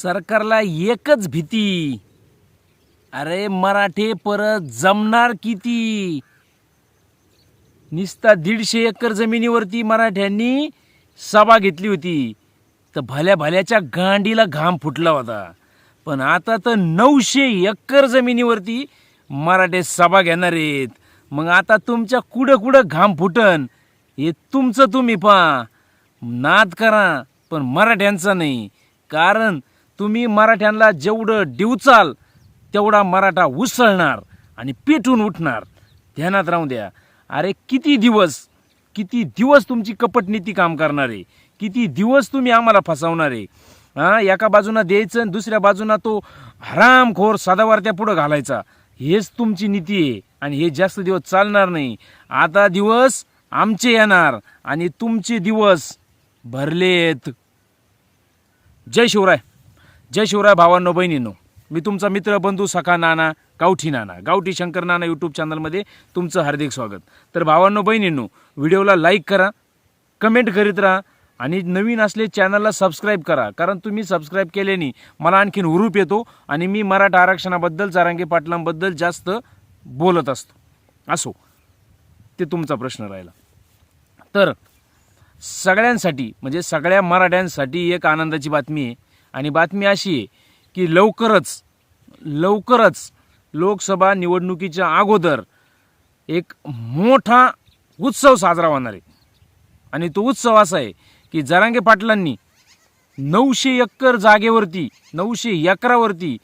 सरकारला एकच भीती. अरे मराठे परत जमणार किती? निस्ता दीडशे एकर जमिनीवरती मराठ्यांनी सभा घेतली होती. तर भल्या भल्याच्या गांडीला घाम फुटला होता. पण आता तर नऊशे एकर जमिनीवरती मराठे सभा घेणार आहेत. मग आता तुमच्या कुठं कुठं घाम फुटन? हे तुमचं तुम्ही पहा. नाद करा पण मराठ्यांचा नाही. कारण तुम्ही मराठ्यांना जेवढं डिवचाल तेवढा मराठा उसळणार आणि पेटून उठणार. ध्यानात राहू द्या. अरे किती दिवस किती दिवस तुमची कपटनीती काम करणार? आहे किती दिवस तुम्ही आम्हाला फसवणार? आहे हा एका बाजूना द्यायचं आणि दुसऱ्या बाजूना तो हरामखोर सदावारत्या पुढं घालायचा. हेच तुमची नीती आहे आणि हे जास्त दिवस चालणार नाही. आता दिवस आमचे येणार आणि तुमचे दिवस भरलेत. जय शिवराय. जय शिवराय भावांनो बहिणींनो. मी तुमचा मित्र बंधू सखा नाना गावठी नाना गावठी शंकर नाना यूट्यूब चॅनलमध्ये तुमचं हार्दिक स्वागत. तर भावांनो बहिणींनो व्हिडिओला लाईक करा कमेंट करीत राहा आणि नवीन असले चॅनलला सबस्क्राईब करा. कारण तुम्ही सबस्क्राईब केल्याने मला आणखीन हुरूप येतो आणि मी मराठा आरक्षणाबद्दल चारांगे पाटलांबद्दल जास्त बोलत असतो. असो ते तुमचा प्रश्न राहिला. तर सगळ्यांसाठी म्हणजे सगळ्या मराठ्यांसाठी एक आनंदाची बातमी आहे. आणि बातमी अशी आहे की लवकरच लवकरच लोकसभा निवडणुकीच्या अगोदर एक मोठा उत्सव साजरा होणार आहे. आणि तो उत्सव असा आहे की जरांगे पाटलांनी नऊशे एकर जागेवरती नऊशे एकरावरती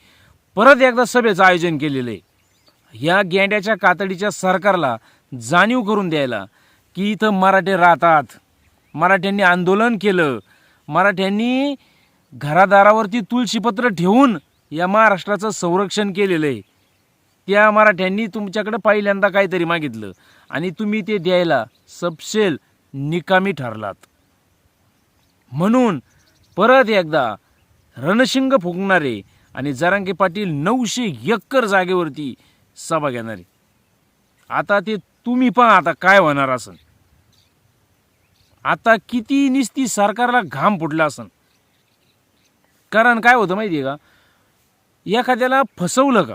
परत एकदा सभेचं आयोजन केलेलं आहे. या गेंड्याच्या कातडीच्या सरकारला जाणीव करून द्यायला की इथं मराठे राहतात. मराठ्यांनी आंदोलन केलं. मराठ्यांनी घरादारावरती तुळशीपत्र ठेवून या महाराष्ट्राचं संरक्षण केलेलं आहे. त्या मराठ्यांनी तुमच्याकडे पहिल्यांदा काहीतरी मागितलं आणि तुम्ही ते द्यायला सपशेल निकामी ठरलात. म्हणून परत एकदा रणशिंग फुंकणारे आणि जरांगे पाटील नऊशे एकर जागेवरती सभा घेणारे. आता ते तुम्ही पहा आता काय होणार असन. आता किती निस्ती सरकारला घाम फुटला असन. कारण काय होतं माहिती आहे का? एखाद्याला फसवलं का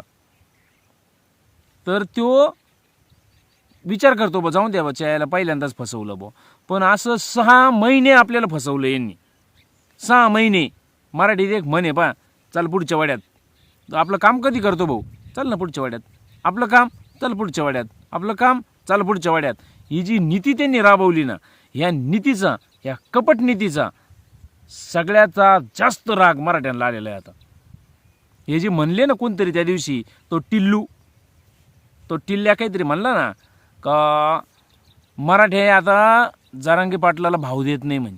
तर तो विचार करतो बा जाऊन द्या बा याला पहिल्यांदाच फसवलं बा. पण असं सहा महिने आपल्याला फसवलं यांनी. सहा महिने. मराठीत एक म्हणे पा चल पुढच्या वाड्यात. आपलं काम कधी करतो भाऊ? चल ना पुढच्या वाड्यात. आपलं काम चल पुढच्या वाड्यात. आपलं काम चाल पुढच्या वाड्यात. ही जी नीती त्यांनी राबवली ना ह्या नीतीचा ह्या कपट नीतीचा सगळ्याचा जास्त राग मराठ्यांना आलेला आहे आता. हे जे म्हणले ना कोणतरी त्या दिवशी तो टिल्लू तो टिल्ल्या काहीतरी म्हणला ना का मराठे आता जारांगे पाटलाला भाव देत नाही म्हणे.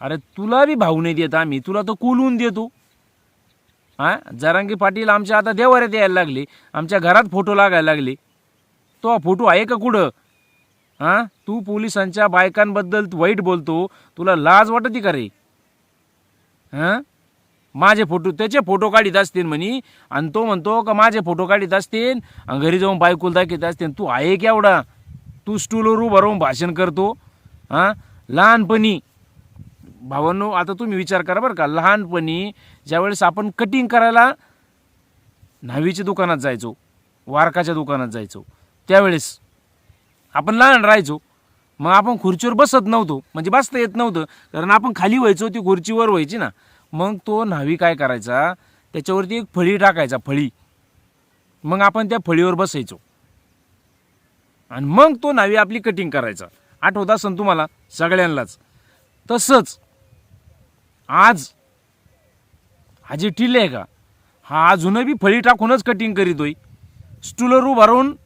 अरे तुला बी भाव नाही देत आम्ही तुला तर कोलवून देतो. हा? जारांगे पाटील आमच्या आता देवाऱ्यात यायला लागले आमच्या घरात फोटो लागायला लागले. तो फोटो आहे का कुठं? हां? तू पोलिसांच्या बायकांबद्दल वाईट बोलतो तुला लाज वाटती का रे? हां? माझे फोटो त्याचे फोटो काढीत असतील म्हणे आणि तो म्हणतो का माझे फोटो काढीत असतील आणि घरी जाऊन बायकोल दाखवत असतील. तू आहे की एवढा? तू स्टूलवर उभा राहून भाषण करतो हां? लहानपणी भावांनो आता तुम्ही विचार करा बरं का लहानपणी ज्यावेळेस आपण कटिंग करायला न्हावीच्या दुकानात जायचो वारकाच्या दुकानात जायचो त्यावेळेस आपण लहान राहायचो. मग आपण खुर्चीवर बसत नव्हतो. म्हणजे बसता येत नव्हतं. कारण आपण खाली व्हायचो ती खुर्चीवर व्हायची ना. मग तो न्हावी काय करायचा? त्याच्यावरती एक फळी टाकायचा फळी. मग आपण त्या फळीवर बसायचो. आणि मग तो न्हावी आपली कटिंग करायचा. आठवत असन तुम्हाला? सगळ्यांनाच. तसंच आज हा जे आहे का? हा अजूनही बी फळी टाकूनच कटिंग करीतोय. स्टूलर उभारून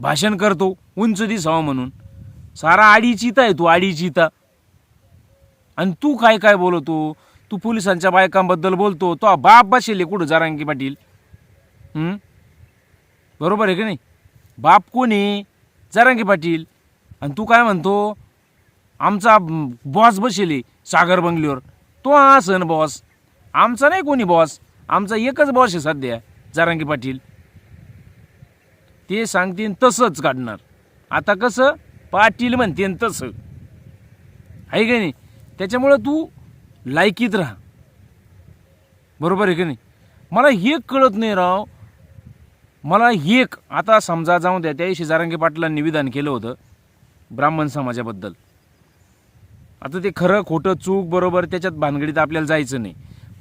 भाषण करतो. उंच दिसावं म्हणून. सारा आडीचिता आहे तू आडीचिता आणि तू काय काय बोलतो तू? पोलिसांच्या बायकांबद्दल बोलतो. तो बाप बसेल कुठं? जारांगी पाटील. बरोबर आहे की नाही? बाप कोण आहे? जारांगी पाटील. आणि तू काय म्हणतो? आमचा बॉस बसेल सागर बंगलीवर तो असन बॉस. आमचा नाही कोणी बॉस. आमचा एकच बॉस आहे सध्या जारांगी पाटील. ते सांगतील तसंच काढणार. आता कसं? पाटील म्हणते तसं. आहे का नाही? त्याच्यामुळं तू लायकीत राहा. बरोबर आहे का नाही? मला हे कळत नाही राव. मला एक आता समजा जाऊ द्या त्याही दिवशी पाटलांनी विधान केलं होतं ब्राह्मण समाजाबद्दल. आता ते खरं खोटं चूक बरोबर त्याच्यात भानगडीत आपल्याला जायचं नाही.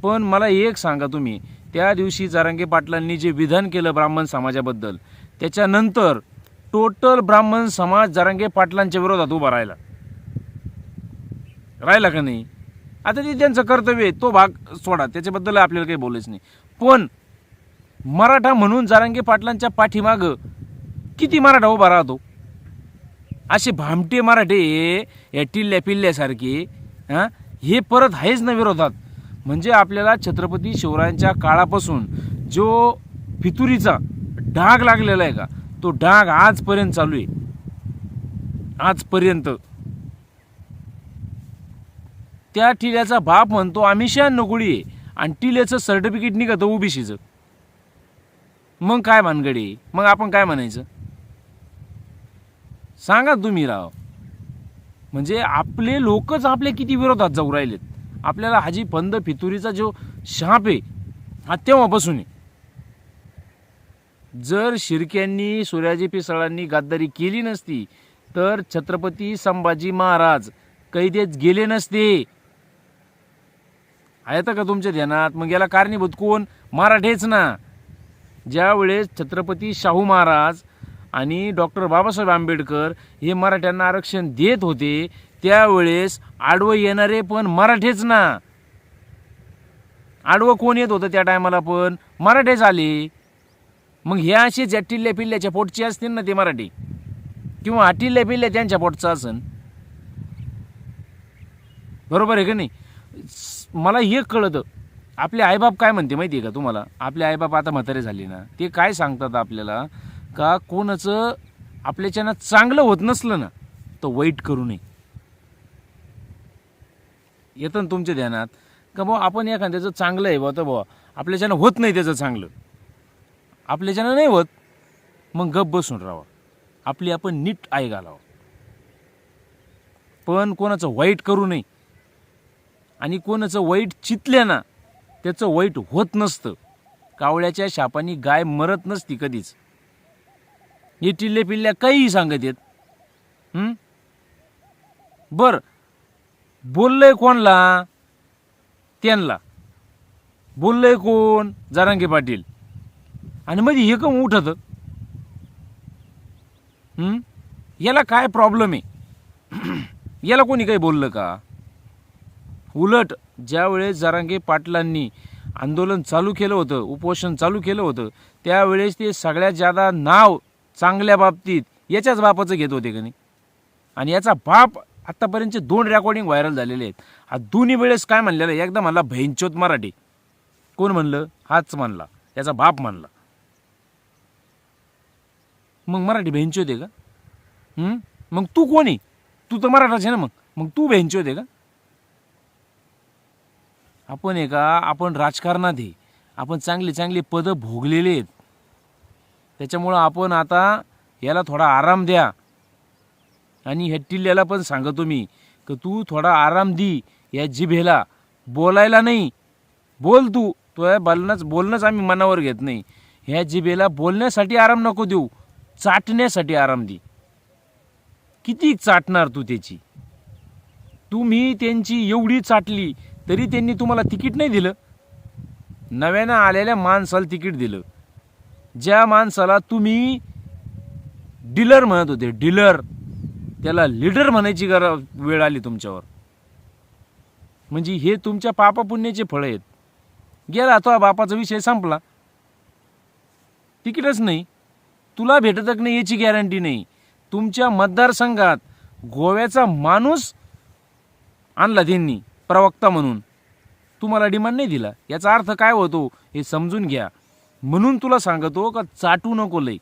पण मला एक सांगा तुम्ही त्या दिवशी जारंगे पाटलांनी जे विधान केलं ब्राह्मण समाजाबद्दल त्याच्यानंतर टोटल ब्राह्मण समाज जारांगे पाटलांच्या विरोधात उभा राहिला. राहिला का नाही? आता ते त्यांचं कर्तव्य आहे तो भाग सोडा. त्याच्याबद्दल आपल्याला काही बोलायचं नाही. पण मराठा म्हणून जारंगे पाटलांच्या पाठीमागं किती मराठा उभा राहतो? असे भामटे मराठे या टिल्ल्या पिल्ल्यासारखे हां हे परत आहेच ना विरोधात. म्हणजे आपल्याला छत्रपती शिवरायांच्या काळापासून जो फितुरीचा डाग लागलेला आहे का? तो डाग आजपर्यंत चालू आहे. आजपर्यंत. त्या टिल्याचा बाप म्हणतो आम्ही शहाण्णव आहे. आणि टिल्याचं सर्टिफिकेट निघतं ओबीसीचं. मग काय भानगडी मग आपण काय म्हणायचं? सांगा तुम्ही राव. म्हणजे आपले लोकच आपल्या किती विरोधात जाऊ राहिलेत. आपल्याला हाजी फंद फितुरीचा जो शाप आहे हा तेव्हापासून आहे. जर शिर्क्यांनी सूर्याजी पिसळांनी गद्दारी केली नसती तर छत्रपती संभाजी महाराज कैदेत गेले नसते. आहेत का तुमच्या ध्यानात? मग याला कारणीभूत कोण? मराठेच ना. ज्यावेळेस छत्रपती शाहू महाराज आणि डॉक्टर बाबासाहेब आंबेडकर हे मराठ्यांना आरक्षण देत होते त्यावेळेस आडवं येणारे पण मराठेच ना. आडवं कोण येत होतं त्या टायमाला पण? मराठेच आले. मग हे असे ज्या टिल्ल्या पिल्ल्याच्या पोटची असतील ना ते मराठी? किंवा टिल्ल्या पिल्ल्या त्यांच्या पोटचं असन? बरोबर आहे का नाही? मला हे कळतं. आपले आईबाप काय म्हणते माहिती आहे का तुम्हाला? आपले आईबाप आता म्हातारे झाले ना ते काय सांगतात आपल्याला? का कोणाचं आपल्याच्यानं चांगलं होत नसलं ना तर वाईट करू नये. येतं ना तुमच्या ध्यानात? का बुवा आपण एखाद्याचं चांगलं आहे बुवा तर बुवा आपल्याच्यानं होत नाही त्याचं चांगलं. आपल्याच्यानं नाही होत मग गप बसून राहावं. आपली आपण नीट आई घालावं. पण कोणाचं वाईट करू नये. आणि कोणाचं वाईट चितल्या ना त्याचं वाईट होत नसतं. कावळ्याच्या शापानी गाय मरत नसती कधीच. हे टिल्ले पिल्ल्या काहीही सांगत येत. बरं बर बोललंय कोणला? त्यांना बोललंय कोण? जारांगे पाटील. आणि मध्ये हे कम उठत. याला काय प्रॉब्लेम आहे? याला कोणी काही बोललं का? उलट ज्यावेळेस जारांगे पाटलांनी आंदोलन चालू केलं होतं उपोषण चालू केलं होतं त्यावेळेस ते सगळ्यात जादा नाव चांगल्या बाबतीत याच्याच बापाचं घेत होते का नाही? आणि याचा बाप आत्तापर्यंतचे दोन रेकॉर्डिंग व्हायरल झालेले आहेत. हा दोन्ही वेळेस काय म्हणलेलं एकदा म्हणला भैंचोत मराठी. कोण म्हणलं? हाच म्हणला. याचा बाप म्हणला. मग मराठी भैंचोत होते का? मग तू कोण? आहे तू तर मराठाच आहे ना मग. मग तू भैंचोत होते का? आपण आहे का? आपण राजकारणात आहे. आपण चांगली चांगली पदं भोगलेली आहेत. त्याच्यामुळं आपण आता याला थोडा आराम द्या. आणि ह्या टिल्ल्याला पण सांगतो मी की तू थोडा आराम दी या जिभेला. बोलायला नाही. बोल तू. तो बोलणंच बोलणंच आम्ही मनावर घेत नाही. ह्या जिभेला बोलण्यासाठी आराम नको देऊ. चाटण्यासाठी आराम दे. किती चाटणार तू त्याची? तुम्ही त्यांची एवढी चाटली तरी त्यांनी तुम्हाला तिकीट नाही दिलं. नव्यानं आलेल्या माणसाला तिकीट दिलं. ज्या माणसाला तुम्ही डीलर म्हणत होते डीलर त्याला लीडर म्हणायची गर वेळ आली तुमच्यावर. म्हणजे हे तुमच्या पापापुण्याचे फळ आहेत. गेला तो बापाचा विषय संपला. तिकीटच नाही. तुला भेटत नाही याची गॅरंटी नाही. तुमच्या मतदारसंघात गोव्याचा माणूस आणला त्यांनी प्रवक्ता म्हणून. तुम्हाला डिमांड नाही दिला. याचा अर्थ काय होतो हे समजून घ्या. म्हणून तुला सांगतो का चाटू नको लय.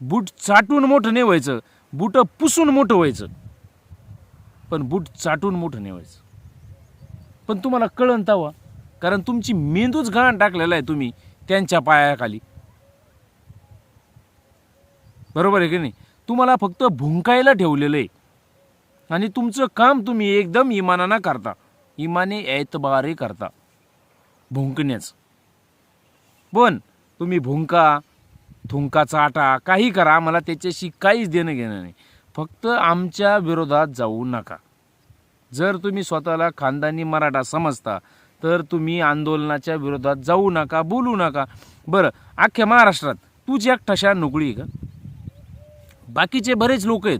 बूट चाटून मोठं नाही व्हायचं बूट पुसून मोठं व्हायचं. पण बूट चाटून मोठं नाही व्हायचं. पण तुम्हाला कळण तावा कारण तुमची मेंदूच घाण टाकलेला आहे तुम्ही त्यांच्या पायाखाली. बरोबर आहे की नाही? तुम्हाला फक्त भुंकायला ठेवलेलं आहे. आणि तुमचं काम तुम्ही एकदम इमानानं करता. इमाने ऐतबारे करता. भुंकण्याचं. पण तुम्ही भुंका थुंका चाटा काही करा आम्हाला त्याच्याशी काहीच देणं घेणं नाही. फक्त आमच्या विरोधात जाऊ नका. जर तुम्ही स्वतःला खानदानी मराठा समजता तर तुम्ही आंदोलनाच्या विरोधात जाऊ नका बोलू नका. बरं अख्ख्या महाराष्ट्रात तूच एक ठशा नोकळी आहे का? बाकीचे बरेच लोक आहेत.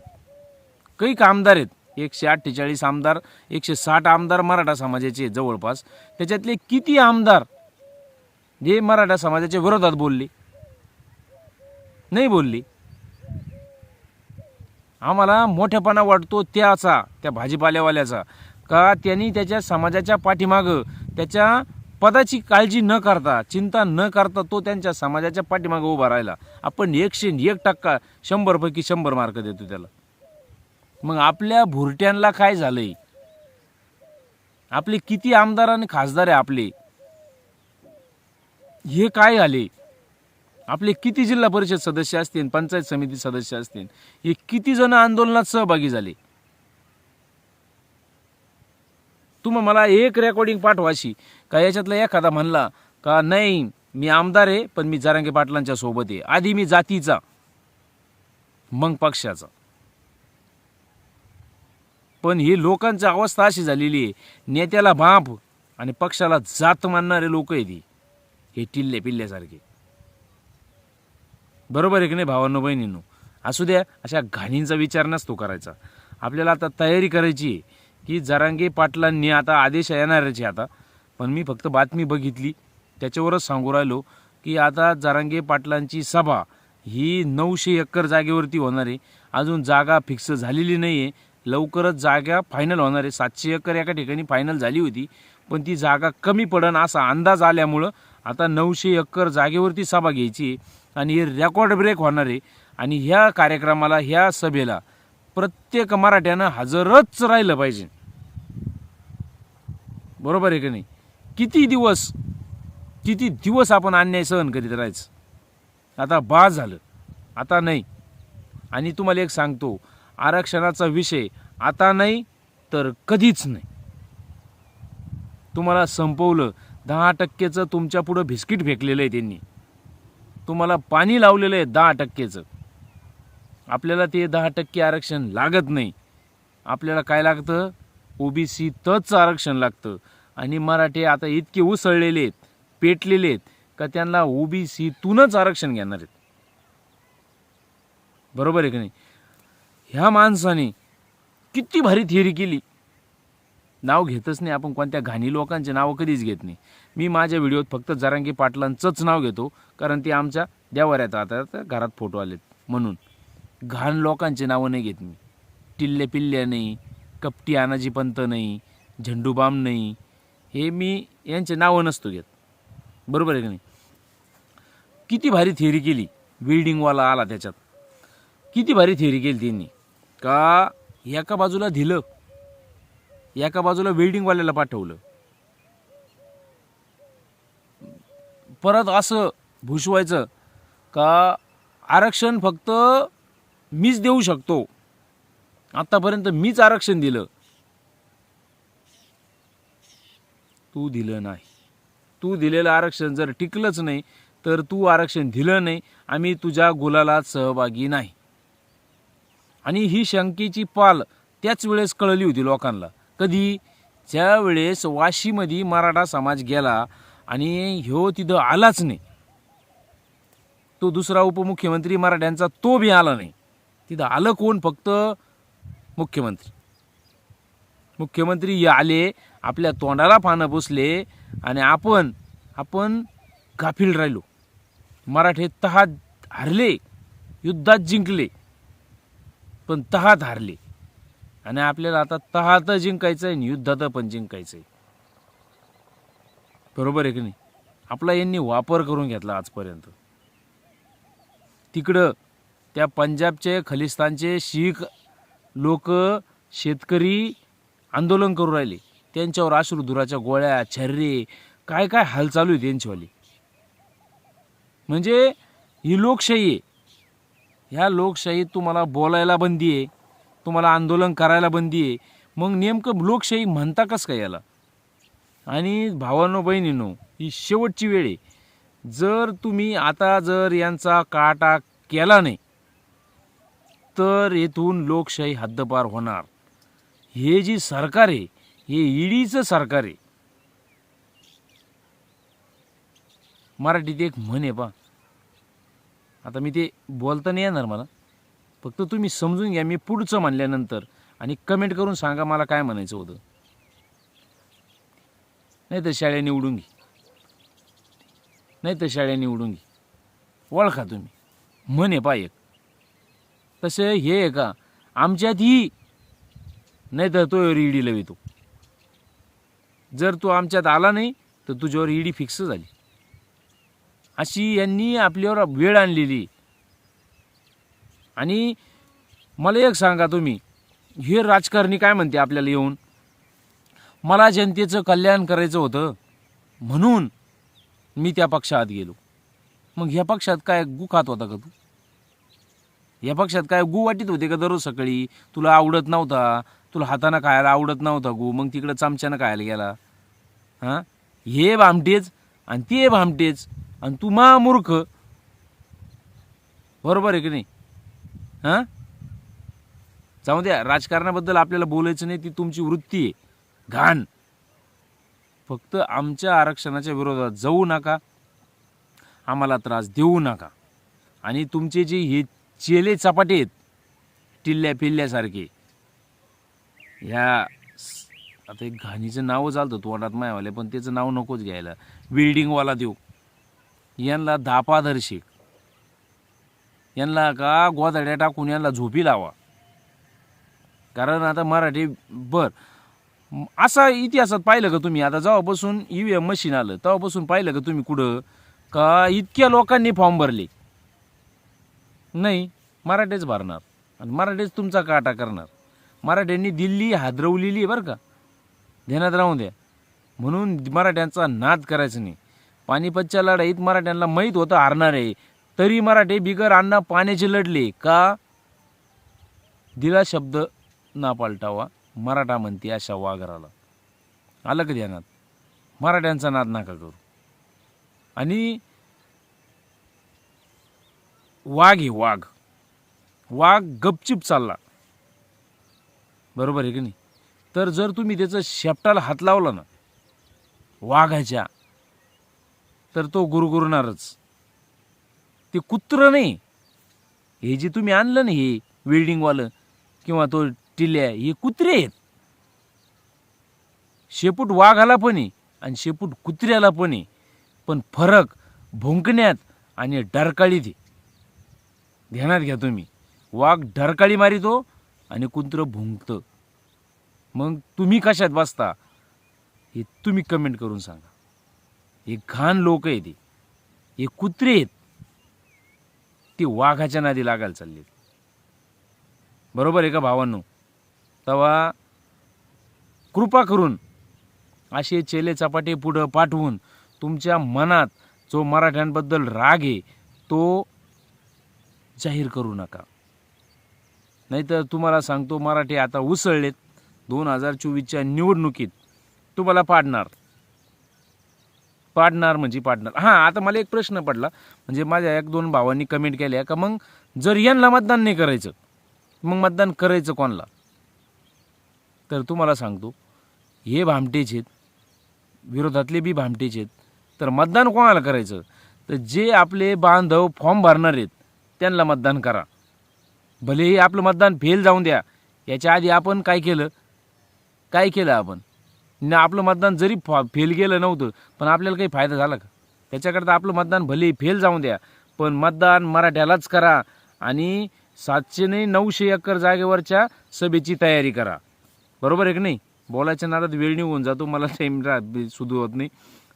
काही कामदार आहेत. एकशे अठ्ठेचाळीस आमदार एकशे साठ आमदार मराठा समाजाचे जवळपास. त्याच्यातले किती आमदार जे मराठा समाजाच्या विरोधात बोलले? नाही बोलली. आम्हाला मोठेपणा वाटतो त्याचा त्या भाजीपाल्यावाल्याचा. का त्यांनी त्याच्या समाजाच्या पाठीमागं त्याच्या पदाची काळजी न करता चिंता न करता तो त्यांच्या समाजाच्या पाठीमागे उभा राहिला. आपण एकशे एक टक्का शंभरपैकी शंभर मार्क देतो त्याला. मग आपल्या भुरट्यांना काय झालंय? आपले किती आमदार आणि खासदार आहे आपले? हे काय आले? आपले किती जिल्हा परिषद सदस्य असतील पंचायत समिती सदस्य असतील? हे किती जण आंदोलनात सहभागी झाले? तुम्ही मला एक रेकॉर्डिंग पाठवाशी का याच्यातला एखादा म्हणला का नाही मी आमदार आहे पण मी जारांगे पाटलांच्या सोबत आहे. आधी मी जातीचा मग पक्षाचा. पण ही लोकांची अवस्था अशी झालेली आहे नेत्याला बाप आणि पक्षाला जात मानणारे लोक आहेत ती हे टिल्ले पिल्ल्यासारखे. बरोबर आहे की नाही भावांनो बहिणींनो? असू द्या अशा घाणींचा विचार नसतो करायचा. आपल्याला आता तयारी करायची आहे की जरांगे पाटलांनी आता आदेश येणारच आहे आता. पण मी फक्त बातमी बघितली. त्याच्यावरच सांगू राहिलो की आता जारांगे पाटलांची सभा ही नऊशे एकर जागेवरती होणार आहे. अजून जागा फिक्स झालेली नाही आहे लवकरच जागा फायनल होणार आहे. सातशे एकर एका ठिकाणी फायनल झाली होती. पण ती जागा कमी पडन असा अंदाज आल्यामुळं आता नऊशे एकर जागेवरती सभा घ्यायची आहे. आणि हे रेकॉर्ड ब्रेक होणार आहे. आणि ह्या कार्यक्रमाला ह्या सभेला प्रत्येक मराठ्यानं हजरच राहिलं पाहिजे. बरोबर आहे का नाही? किती दिवस किती दिवस आपण अन्याय सहन करीत राहायचं? आता बा झालं. आता नाही. आणि तुम्हाला एक सांगतो आरक्षणाचा विषय आता नाही तर कधीच नाही. तुम्हाला संपवलं दहा टक्केचं तुमच्या पुढं बिस्किट फेकलेलं आहे त्यांनी. तुम्हाला पाणी लावलेलं आहे दहा टक्केचं. आपल्याला ते दहा टक्के आरक्षण लागत नाही. आपल्याला काय लागतं? ओबीसी तच आरक्षण लागतं. आणि मराठी आता इतके उसळलेले आहेत पेटलेले आहेत का त्यांना ओबीसीतूनच आरक्षण घेणार आहेत. बरोबर आहे की नाही? ह्या माणसाने किती भारी थिअरी केली. नाव घेतच नाही आपण कोणत्या घाणी लोकांचे नावं कधीच घेत नाही. मी माझ्या व्हिडिओत फक्त जरांगी पाटलांचंच नाव घेतो कारण ते आमच्या देवाऱ्यात आता आता घरात फोटो आलेत म्हणून. घाण लोकांचे नावं नाही घेत मी. टिल्ले पिल्ल्या नाही कपटी आनाजी पंत नाही झेंडूबाम नाही हे मी यांचे नावं नसतो घेत. बरोबर आहे की नाही? किती भारी थिअरी केली बिल्डिंगवाला आला त्याच्यात. किती भारी थिअरी केली त्यांनी. का एका बाजूला दिलं एका बाजूला वेल्डिंगवाल्याला पाठवलं. परत असं भुसवायचं का आरक्षण फक्त मीच देऊ शकतो. आत्तापर्यंत मीच आरक्षण दिलं. तू दिलं नाही. तू दिलेलं आरक्षण जर टिकलंच नाही तर तू आरक्षण दिलं नाही आम्ही तुझ्या गुलालात सहभागी नाही. आणि ही शंकेची पाल त्याच वेळेस कळली होती लोकांना. कधी? ज्यावेळेस वाशीमध्ये मराठा समाज गेला आणि ह्यो तिथं आलाच नाही. तो दुसरा उपमुख्यमंत्री मराठ्यांचा तो बी आला नाही. तिथं आलं कोण? फक्त मुख्यमंत्री. मुख्यमंत्री आले आपल्या तोंडाला पानं पुसले आणि आपण आपण गाफील राहिलो. मराठे तहात हारले युद्धात जिंकले पण तहात हारले. आणि आपल्याला आता तहात जिंकायचं आहे आणि युद्धात पण जिंकायचं आहे बरोबर आहे की नाही? आपला यांनी वापर करून घेतला आजपर्यंत. तिकडं त्या पंजाबचे खलिस्तानचे शीख लोक शेतकरी आंदोलन करू राहिले. त्यांच्यावर अश्रुधुराच्या गोळ्या छर्रे काय काय हाल चालू आहे त्यांच्यावाली म्हणजे ही लोकशाही आहे. ह्या लोकशाहीत तुम्हाला बोलायला बंदी आहे तुम्हाला आंदोलन करायला बंदी आहे. मग नेमकं लोकशाही म्हणता कसं काय याला? आणि भावांनो बहिणीनो ही शेवटची वेळ आहे. जर तुम्ही आता जर यांचा काटा केला नाही तर येथून लोकशाही हद्दपार होणार. हे जी सरकार आहे हे ईडीचं सरकार आहे. मराठीत एक म्हण आहे पा आता मी ते बोलता नाही येणार मला. फक्त तुम्ही समजून घ्या मी पुढचं म्हणल्यानंतर आणि कमेंट करून सांगा मला काय म्हणायचं होतं. नाही तर शाळा निवडून घे. नाही तर शाळा निवडून घे. ओळखा तुम्ही. म्हण आहे पा एक. तसं हे आहे का? आमच्यात ही नाही तर तो ईडीला येतो जर तू आमच्यात आला नाही तर तुझ्यावर ईडी फिक्स झाली. अशी यांनी आपल्यावर वेळ आणलेली. आणि मला एक सांगा तुम्ही हे राजकारणी काय म्हणते आपल्याला येऊन? मला जनतेचं कल्याण करायचं होतं म्हणून मी त्या पक्षात गेलो. मग ह्या पक्षात काय गुखात होता का तू? या पक्षात काय गु वाटीत होते का दररोज सकाळी? तुला आवडत नव्हता. तुला हातानं खायला आवडत नव्हता गु. मग तिकडं चमच्यानं खायला गेला. हां? हे भामटेच आणि ते भामटेच आणि तू मा मूर्ख. बरोबर आहे की नाही? हां? जाऊ द्या. राजकारणाबद्दल आपल्याला बोलायचं नाही ती तुमची वृत्ती आहे. घाण. फक्त आमच्या आरक्षणाच्या विरोधात जाऊ नका. आम्हाला त्रास देऊ नका. आणि तुमचे जे हे चेले चपाटे आहेत टिल्ल्या पिल्ल्यासारखे ह्या आता एक घाणीचं नावं चालतं तोंडात मायवाले पण त्याचं नाव नकोच घ्यायला. बिल्डिंगवाला देऊ. यांना दापादर्शिक यांना का गोदाड्या टाकून यांना झोपी लावा? कारण आता मराठी बर. असा इतिहासात पाहिलं का तुम्ही? आता जेव्हापासून ई व्ही एम मशीन आलं तेव्हापासून पाहिलं का तुम्ही कुठं? का इतक्या लोकांनी फॉर्म भरले? नाही मराठीच भरणार. आणि मराठीच तुमचा काटा करणार. मराठ्यांनी दिल्ली हादरवलेली आहे बरं का. ध्यानात राहून द्या. म्हणून मराठ्यांचा नाद करायचा नाही. पानिपतच्या लढाईत मराठ्यांना माहीत होतं हारणार आहे. तरी मराठे बिगर अण्णा पाण्याचे लढले का? दिला शब्द ना पालटावा मराठा म्हणते अशा वाघराला. आलं का ध्यानात? मराठ्यांचा नाद नका करू. आणि वाघ आहे वाघ. वाघ गपचिप चालला. बरोबर आहे की नाही? तर जर तुम्ही त्याचं शेपटाला हात लावला ना वाघाच्या तर तो गुरगुरणारच. ते कुत्रं नाही. हे जे तुम्ही आणलं ना हे वेल्डिंगवालं किंवा तो टिल्या हे कुत्रे आहेत. शेपूट वाघाला पण आहे आणि शेपूट कुत्र्याला पण आहे. पण फरक भुंकण्यात आणि डरकाळीत आहे. ध्यानात घ्या तुम्ही. वाघ डरकाळी मारितो आणि कुत्रं भुंकतं. मग तुम्ही कशात बसता हे तुम्ही कमेंट करून सांगा. हे घाण लोक आहेत हे. हे कुत्रे आहेत. ते वाघाच्या नादी लागायला चाललेत. बरोबर आहे का भावांनो? तेव्हा कृपा करून असे चेले चपाटे पुढं पाठवून तुमच्या मनात जो मराठ्यांबद्दल राग आहे तो जाहीर करू नका. नाहीतर तुम्हाला सांगतो मराठी आता उसळलेत. दोन हजार चोवीसच्या निवडणुकीत तुम्हाला पाडणार. पाडणार म्हणजे पाडणार. हां आता मला एक प्रश्न पडला. म्हणजे माझ्या एक दोन भावांनी कमेंट केल्या का मग जर यांना मतदान नाही करायचं मग मतदान करायचं कोणाला? तर तुम्हाला सांगतो हे भामटेच आहेत. विरोधातले बी भामटेच आहेत. तर मतदान कोणाला करायचं? तर जे आपले बांधव फॉर्म भरणार आहेत त्यांना मतदान करा. भलेही आपलं मतदान फेल जाऊन द्या याच्या आधी आपण काय केलं? काय केलं आपण? न आपलं मतदान जरी फा फेल गेलं नव्हतं पण आपल्याला काही फायदा झाला का? त्याच्याकरता आपलं मतदान भलेही फेल जाऊन द्या पण मतदान मराठ्यालाच करा आणि सातशे नाही नऊशे एकर जागेवरच्या सभेची तयारी करा. बरोबर आहे की नाही? बोलायच्या नादात वेळ निघून जातो मला टाईम सुधू होत नाही.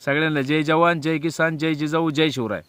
सगळ्यांना जय जवान जय किसान जय जिजाऊ जय शिवराय.